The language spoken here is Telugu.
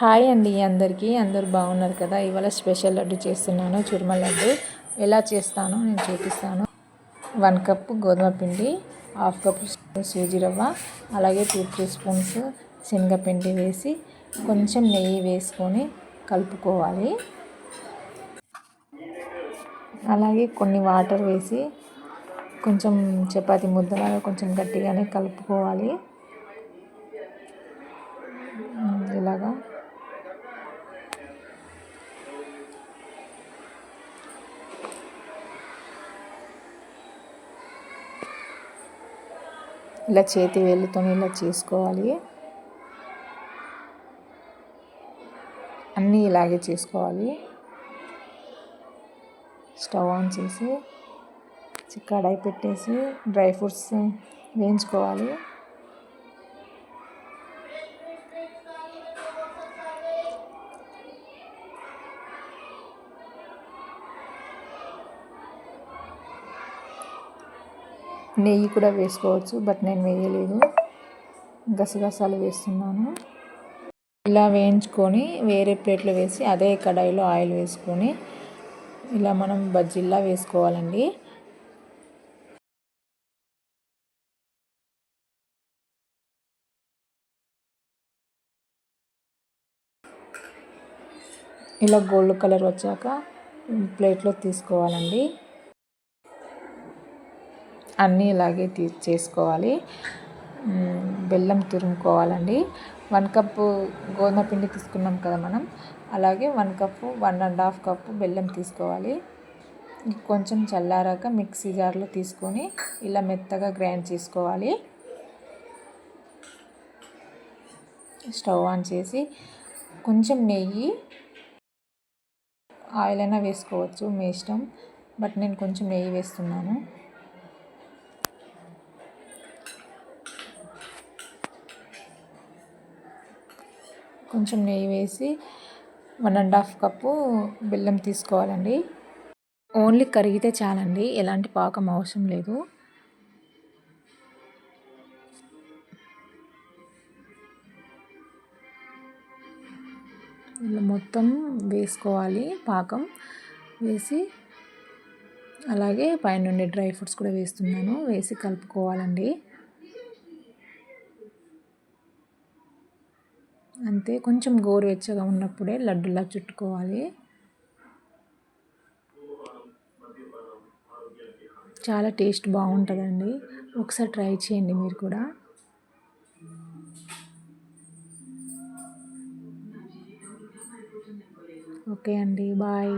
హాయ్ అండి అందరికీ. అందరూ బాగున్నారు కదా? ఇవాళ స్పెషల్ లడ్డు చేస్తున్నాను. చుర్మ లడ్డు. ఎలా చేస్తానో నేను చూపిస్తాను. వన్ కప్ గోధుమ పిండి హాఫ్ కప్ సూజీ రవ్వ అలాగే టూ త్రీ స్పూన్స్ శనగపిండి వేసి కొంచెం నెయ్యి వేసుకొని కలుపుకోవాలి. అలాగే కొన్ని వాటర్ వేసి కొంచెం చపాతి ముద్దలాగా కొంచెం గట్టిగానే కలుపుకోవాలి ఇలాగా ఇలా చేతి వేళ్ళతో ఇలా చేసుకోవాలి. అన్నీ ఇలాగే చేసుకోవాలి. స్టవ్ ఆన్ చేసి కడాయి పెట్టేసి డ్రై ఫ్రూట్స్ వేయించుకోవాలి. నెయ్యి కూడా వేసుకోవచ్చు బట్ నేను వేయలేదు. గసగసాలు వేస్తున్నాను. ఇలా వేయించుకొని వేరే ప్లేట్లో వేసి అదే కడాయిలో ఆయిల్ వేసుకొని ఇలా మనం బజ్జీల్లా వేసుకోవాలండి. ఇలా గోల్డ్ కలర్ వచ్చాక ప్లేట్లో తీసుకోవాలండి. అన్నీ ఇలాగే తీ చేసుకోవాలి. బెల్లం తురుముకోవాలండి. వన్ కప్పు గోధుమ పిండి తీసుకున్నాం కదా మనం. అలాగే one cup one and half cup బెల్లం తీసుకోవాలి. కొంచెం చల్లారాక మిక్సీ జార్లో తీసుకొని ఇలా మెత్తగా గ్రైండ్ చేసుకోవాలి. స్టవ్ ఆన్ చేసి కొంచెం నెయ్యి ఆయిల్ అయినా వేసుకోవచ్చు మీ ఇష్టం. బట్ నేను కొంచెం నెయ్యి వేస్తున్నాను. కొంచెం నెయ్యి వేసి వన్ అండ్ హాఫ్ కప్పు బెల్లం తీసుకోవాలండి. ఓన్లీ కరిగితే చాలండి ఎలాంటి పాకం అవసరం లేదు. ఇలా మొత్తం వేసుకోవాలి పాకం. వేసి అలాగే పైనుండి డ్రై ఫ్రూట్స్ కూడా వేస్తున్నాను వేసి కలుపుకోవాలండి. అంతే కొంచెం గోరువెచ్చగా ఉన్నప్పుడే లడ్డులా చుట్టుకోవాలి. చాలా టేస్ట్ బాగుంటుందండి. ఒకసారి ట్రై చేయండి మీరు కూడా. ఓకే అండి బాయ్.